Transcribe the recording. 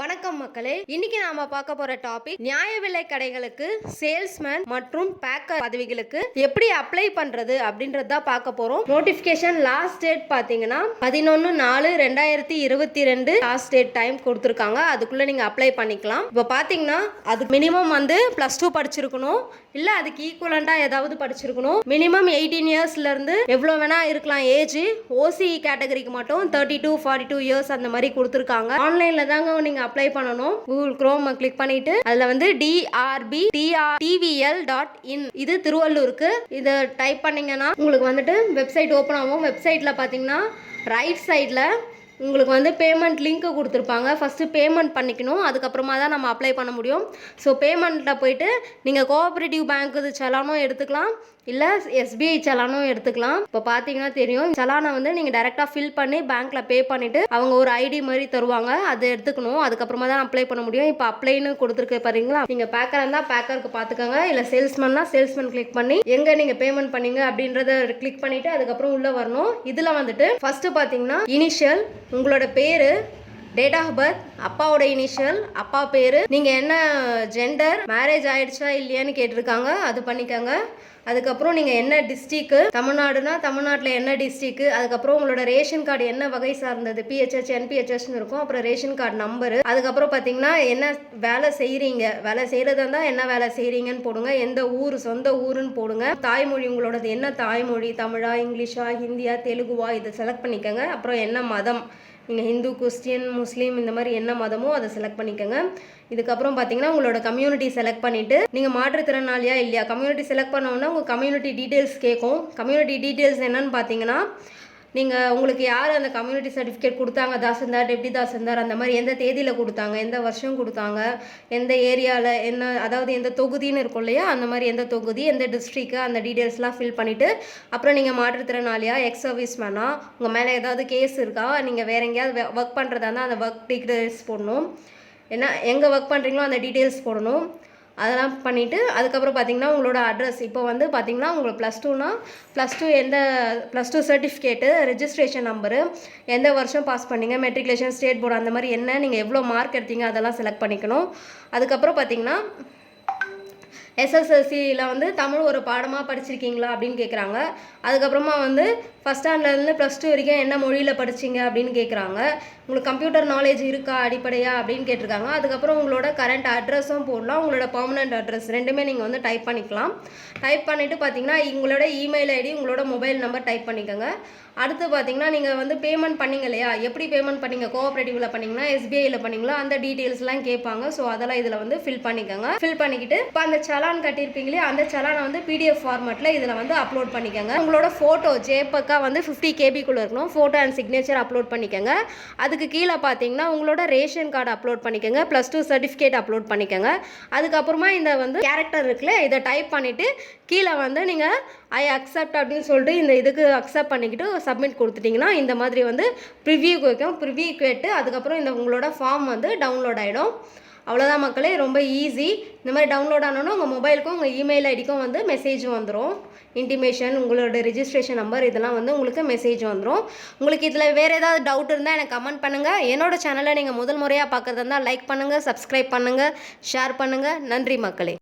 வணக்கம் மக்களே. இன்னைக்கு நாம பார்க்க போற டாபிக் நியாய விலை கடைகளுக்கு சேல்ஸ்மேன் மற்றும் பேக்கர் பதவிகளுக்கு எப்படி அப்ளை பண்றது அப்படின்றது தான் பார்க்க போறோம். நோட்டிபிகேஷன் லாஸ்ட் டேட் பாத்தீங்கன்னா பதினொன்னு நாலு ரெண்டாயிரத்தி இருபத்தி ரெண்டு லாஸ்ட் டேட் டைம் கொடுத்துருக்காங்க. அதுக்குள்ள நீங்க அப்ளை பண்ணிக்கலாம். இப்போ பாத்தீங்கன்னா அதுக்கு மினிமம் வந்து பிளஸ் டூ படிச்சிருக்கணும். இல்ல அதுக்கு ஈக்குவலண்டா ஏதாவது படிச்சிருக்கணும். மினிமம் எயிட்டீன் இயர்ஸ்ல இருந்து எவ்வளவு வேணா இருக்கலாம். ஏஜ் ஓசி கேட்டகரிக்கு மட்டும் thirty to forty two years அந்த மாதிரி கொடுத்துருக்காங்க. ஆன்லைன்ல தாங்க நீங்க அப்ளை பண்ணணும். கூகுள் குரோம் கிளிக் பண்ணிட்டு அதுல வந்து TRB TR TVL dot in இது திருவள்ளூருக்கு. இதை டைப் பண்ணீங்கன்னா உங்களுக்கு வந்துட்டு வெப்சைட் ஓப்பன் ஆகும். வெப்சைட்ல பாத்தீங்கன்னா ரைட் சைடில் உங்களுக்கு வந்து பேமெண்ட் லிங்க்கு கொடுத்துருப்பாங்க. ஃபஸ்ட்டு பேமெண்ட் பண்ணிக்கணும். அதுக்கப்புறமா தான் நம்ம அப்ளை பண்ண முடியும். ஸோ பேமெண்ட்டில் போயிட்டு நீங்கள் கோஆப்ரேட்டிவ் பேங்க் இது செலானும் எடுத்துக்கலாம். இல்லை எஸ்பிஐ செலானும் எடுத்துக்கலாம். இப்போ பார்த்தீங்கன்னா தெரியும். செலானை வந்து நீங்கள் டேரெக்டாக ஃபில் பண்ணி பேங்க்கில் பே பண்ணிவிட்டு அவங்க ஒரு ஐடி மாதிரி தருவாங்க. அதை எடுத்துக்கணும். அதுக்கப்புறமா தான் அப்ளை பண்ண முடியும். இப்போ அப்ளைன்னு கொடுத்துருக்கு பாருங்களா நீங்கள் பேக்கர் இருந்தால் பேக்கருக்கு பார்த்துக்கோங்க இல்லை சேல்ஸ்மேன்னா சேல்ஸ்மேன் கிளிக் பண்ணி எங்கே நீங்கள் பேமெண்ட் பண்ணீங்க அப்படின்றத கிளிக் பண்ணிவிட்டு அதுக்கப்புறம் உள்ளே வரணும். இதில் வந்துட்டு ஃபஸ்ட்டு பார்த்தீங்கன்னா இனிஷியல் உங்களோட பேர்? டேட் ஆஃப் பர்த் அப்பாவோட இனிஷியல் அப்பா பேர் நீங்கள் என்ன ஜெண்டர் மேரேஜ் ஆயிடுச்சா இல்லையான்னு கேட்டிருக்காங்க அது பண்ணிக்கோங்க. அதுக்கப்புறம் நீங்கள் என்ன டிஸ்ட்ரிக்கு தமிழ்நாடுனா தமிழ்நாட்டில் என்ன டிஸ்ட்ரிக்கு அதுக்கப்புறம் உங்களோட ரேஷன் கார்டு என்ன வகை சார்ந்தது பிஹெச்ஹெச் என்பிஹெச்எஸ்னு இருக்கும் அப்புறம் ரேஷன் கார்டு நம்பரு அதுக்கப்புறம் பார்த்தீங்கன்னா என்ன வேலை செய்கிறீங்க வேலை செய்கிறதா இருந்தால் என்ன வேலை செய்கிறீங்கன்னு போடுங்க எந்த ஊர் சொந்த ஊருன்னு போடுங்க. தாய்மொழி உங்களோடது என்ன தாய்மொழி தமிழா இங்கிலீஷா ஹிந்தியா தெலுங்குவா இதை செலக்ட் பண்ணிக்கோங்க. அப்புறம் என்ன மதம் நீங்கள் ஹிந்து கிறிஸ்டியன் முஸ்லீம் இந்த மாதிரி என்ன மதமோ அதை செலக்ட் பண்ணிக்கோங்க. இதுக்கப்புறம் பார்த்தீங்கன்னா உங்களோட கம்யூனிட்டி செலக்ட் பண்ணிவிட்டு நீங்கள் மாற்றுத்திறனாளியா இல்லையா? கம்யூனிட்டி செலக்ட் பண்ணோன்னா உங்கள் கம்யூனிட்டி டீட்டெயில்ஸ் கேட்கும் கம்யூனிட்டி டீட்டெயில்ஸ் என்னன்னு பார்த்தீங்கன்னா நீங்கள் உங்களுக்கு யார் அந்த கம்யூனிட்டி சர்டிஃபிகேட் கொடுத்தாங்க? தாசில்தார் டெப்டி தாசில்தார் அந்த மாதிரி எந்த தேதியில் கொடுத்தாங்க? எந்த வருஷம் கொடுத்தாங்க? எந்த ஏரியாவில் என்ன அதாவது எந்த தொகுதின்னு இருக்கும் இல்லையா? அந்த மாதிரி எந்த தொகுதி எந்த டிஸ்ட்ரிக்கு அந்த டீட்டெயில்ஸ்லாம் ஃபில் பண்ணிவிட்டு அப்புறம் நீங்கள் மாற்றுத்திறனாளியா எக்ஸ் சர்வீஸ் மேனா உங்கள் மேலே ஏதாவது கேஸ் இருக்கா? நீங்கள் வேற எங்கேயாவது ஒர்க் பண்ணுறதா இருந்தால் அந்த ஒர்க் டீட்டெயில்ஸ் போடணும். ஏன்னா எங்கே ஒர்க் பண்ணுறீங்களோ அந்த டீட்டெயில்ஸ் போடணும். அதெல்லாம் பண்ணிவிட்டு அதுக்கப்புறம் பார்த்தீங்கன்னா உங்களோட அட்ரஸ் இப்போ வந்து பார்த்தீங்கன்னா உங்களுக்கு ப்ளஸ் டூனா ப்ளஸ் டூ எந்த plus two certificate registration number எந்த வருஷம் பாஸ் பண்ணீங்க மெட்ரிகுலேஷன் ஸ்டேட் போர்டு அந்த மாதிரி என்ன நீங்கள் எவ்வளோ மார்க் எடுத்தீங்க அதெல்லாம் செலக்ட் பண்ணிக்கணும். அதுக்கப்புறம் பார்த்தீங்கன்னா எஸ்எஸ்எல்சியில் வந்து தமிழ் ஒரு பாடமாக படிச்சிருக்கீங்களா அப்படின்னு கேட்குறாங்க அதுக்கப்புறமா வந்து ஃபஸ்ட் ஸ்டாண்டர்ட்லேருந்து ப்ளஸ் டூ வரைக்கும் என்ன மொழியில் படிச்சீங்க அப்படின்னு கேட்குறாங்க உங்களுக்கு கம்ப்யூட்டர் நாலேஜ் இருக்கா அடிப்படையா அப்படின்னு கேட்டிருக்காங்க. அதுக்கப்புறம் உங்களோட கரண்ட் அட்ரஸும் போடலாம். உங்களோட பர்மனெண்ட் அட்ரஸ் ரெண்டுமே நீங்கள் வந்து டைப் பண்ணிக்கலாம். டைப் பண்ணிவிட்டு பார்த்தீங்கன்னா உங்களோட இமெயில் ஐடி உங்களோட மொபைல் நம்பர் டைப் பண்ணிக்கோங்க. அடுத்து பார்த்தீங்கன்னா நீங்கள் வந்து பேமெண்ட் பண்ணீங்க இல்லையா? எப்படி பேமெண்ட் பண்ணீங்க? கோஆப்ரேட்டிவில் பண்ணீங்கன்னா எஸ்பிஐயில் பண்ணீங்களா? அந்த டீட்டெயில்ஸ்லாம் கேட்பாங்க. ஸோ அதெல்லாம் இதில் வந்து ஃபில் பண்ணிக்கோங்க. ஃபில் பண்ணிக்கிட்டு இப்போ அந்த சலான் கட்டியிருப்பீங்களே அந்த சலானை வந்து பிடிஎஃப் ஃபார்மேட்டில் இதில் வந்து அப்லோட் பண்ணிக்கோங்க. உங்களோட ஃபோட்டோ ஜேபக்கா வந்து ஃபிஃப்டி கேபிக்குள்ளே இருக்கணும். ஃபோட்டோ அண்ட் சிக்னேச்சர் அப்லோட் பண்ணிக்கோங்க. அதுக்கு கீழே பார்த்தீங்கன்னா உங்களோட ரேஷன் கார்டு அப்லோட் பண்ணிக்கோங்க ப்ளஸ் டூ சர்டிஃபிகேட் அப்லோட் பண்ணிக்கோங்க. அதுக்கப்புறமா இந்த வந்து கேரக்டர் இருக்குல்ல இதை டைப் பண்ணிவிட்டு கீழே வந்து நீங்கள் ஐ அக்செப்ட் அப்படின்னு சொல்லிட்டு இந்த இதுக்கு அக்செப்ட் பண்ணிக்கிட்டு சப்மிட் கொடுத்துட்டிங்கன்னா இந்த மாதிரி வந்து ப்ரிவ்யூக்கு வைக்கும். ப்ரிவ்யூ கேட்டு அதுக்கப்புறம் இந்த உங்களோட ஃபார்ம் வந்து டவுன்லோட் ஆகிடும் அவ்வளோதான் மக்களே ரொம்ப ஈஸி இந்த மாதிரி டவுன்லோட் ஆனோன்னா உங்கள் மொபைலுக்கும் உங்கள் இமெயில் ஐடிக்கும் வந்து மெசேஜ் வந்துடும் இன்டிமேஷன் உங்களோட ரிஜிஸ்ட்ரேஷன் நம்பர் இதெல்லாம் வந்து உங்களுக்கு மெசேஜ் வந்துடும் உங்களுக்கு இதில் வேறு ஏதாவது டவுட் இருந்தால் எனக்கு கமெண்ட் பண்ணுங்கள் என்னோடய சேனலை நீங்கள் முதல் முறையாக பார்க்குறதா இருந்தால் லைக் பண்ணுங்கள் சப்ஸ்கிரைப் பண்ணுங்கள் ஷேர் பண்ணுங்கள் நன்றி மக்களே.